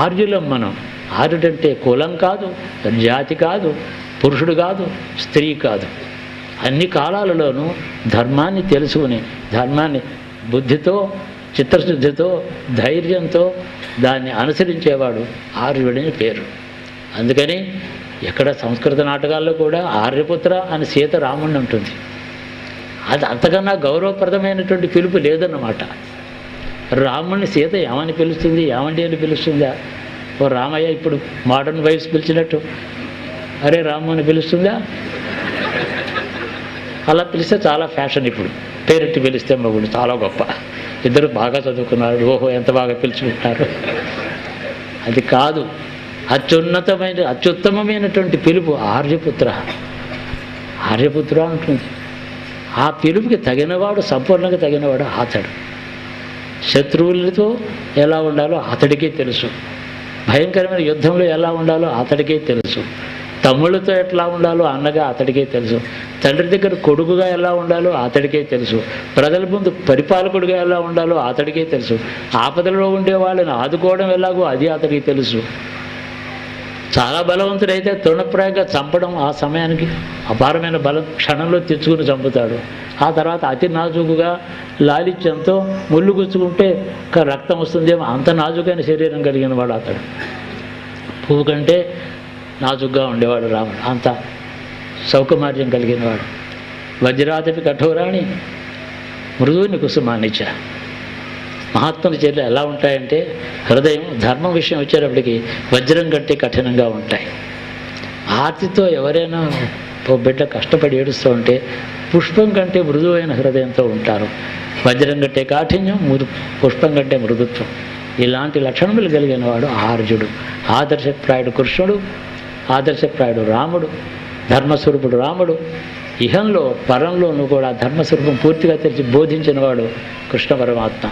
ఆర్యులం మనం. ఆర్యుడంటే కులం కాదు జాతి కాదు పురుషుడు కాదు స్త్రీ కాదు. అన్ని కాలాలలోనూ ధర్మాన్ని తెలుసుకుని ధర్మాన్ని బుద్ధితో చిత్తశుద్ధితో ధైర్యంతో దాన్ని అనుసరించేవాడు ఆర్యుడని పేరు. అందుకని ఎక్కడ సంస్కృత నాటకాల్లో కూడా ఆర్యపుత్ర అని సీత రాముణ్ణి ఉంటుంది. అది అంతకన్నా గౌరవప్రదమైనటువంటి పిలుపు లేదన్నమాట. రాముని సీత ఏమని పిలుస్తుంది? ఏమండి అని పిలుస్తుందా? ఓ రామయ్య ఇప్పుడు మోడర్న్ వైఫ్స్ పిలిచినట్టు. అరే రాముని పిలుస్తుందా? అలా పిలిస్తే చాలా ఫ్యాషన్ ఇప్పుడు. పేరెట్టి పిలిస్తే మగుడు చాలా గొప్ప. ఇద్దరు బాగా చదువుకున్నారు ఓహో ఎంత బాగా పిలుచుకుంటున్నారు. అది కాదు. అత్యున్నతమైన అత్యుత్తమమైనటువంటి పిలుపు ఆర్యపుత్ర. ఆర్యపుత్ర అంటుంది. ఆ పిలుపుకి తగినవాడు సంపూర్ణంగా తగినవాడు ఆతడు. శత్రువులతో ఎలా ఉండాలో అతడికే తెలుసు. భయంకరమైన యుద్ధంలో ఎలా ఉండాలో అతడికే తెలుసు. తమ్ముళ్ళతో ఎట్లా ఉండాలో అన్నగా అతడికే తెలుసు. తండ్రి దగ్గర కొడుకుగా ఎలా ఉండాలో అతడికే తెలుసు. ప్రజల ముందు పరిపాలకుడిగా ఎలా ఉండాలో అతడికే తెలుసు. ఆపదలో ఉండే వాళ్ళని ఆదుకోవడం ఎలాగో అది అతడికి తెలుసు. చాలా బలవంతుడైతే తృణప్రాయంగా చంపడం ఆ సమయానికి అపారమైన బలం క్షణంలో తెచ్చుకుని చంపుతాడు. ఆ తర్వాత అతి నాజుకుగా లాలిత్యంతో ముళ్ళు గుచ్చుకుంటే రక్తం వస్తుందేమో. అంత నాజుకైన శరీరం కలిగిన వాడు అతడు. పువ్వు కంటే నాజుగ్గా ఉండేవాడు రాముడు అంత సౌకుమార్యం కలిగిన వాడు. వజ్రాదపి కఠోరాణి మృదువుని కుసుమానిచ్చ మహాత్ముల చర్యలు ఎలా ఉంటాయంటే హృదయం ధర్మం విషయం వచ్చేటప్పటికి వజ్రం కంటే కఠినంగా ఉంటాయి. ఆర్తితో ఎవరైనా బిడ్డ కష్టపడి ఏడుస్తూ ఉంటే పుష్పం కంటే మృదువైన హృదయంతో ఉంటారు. వజ్రం కంటే కాఠిన్యం మృదు పుష్పం కంటే మృదుత్వం. ఇలాంటి లక్షణములు కలిగిన వాడు ఆర్జుడు ఆదర్శప్రాయుడు కృష్ణుడు ఆదర్శప్రాయుడు రాముడు ధర్మస్వరూపుడు రాముడు. ఇహంలో పరంలోనూ కూడా ధర్మస్వరూపం పూర్తిగా తెలిసి బోధించిన వాడు కృష్ణ పరమాత్మ.